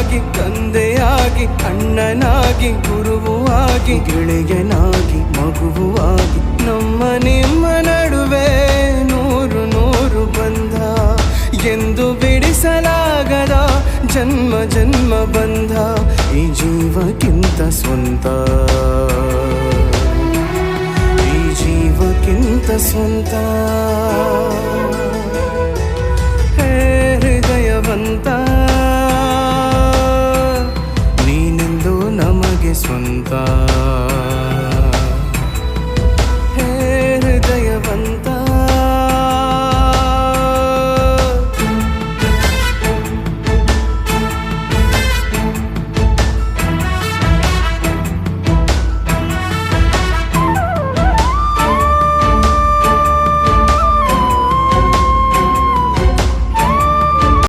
ತಾಯಿಯಾಗಿ ತಂದೆಯಾಗಿ, ಅಣ್ಣನಾಗಿ ಗುರುವಾಗಿ ಗೆಳೆಯನಾಗಿ ಮಗುವಾಗಿ ನಮ್ಮ ನಿಮ್ಮ ನಡುವೆ ನೂರು ನೂರು ಬಂಧ ಎಂದು ಬಿಡಿಸಲಾಗದ ಜನ್ಮ ಜನ್ಮ ಬಂಧ ಈ ಜೀವಕ್ಕಿಂತ ಸ್ವಂತ. ಈ ಜೀವಕ್ಕಿಂತ ಸ್ವಂತ. ಹೇ ಹೃದಯ সন্তান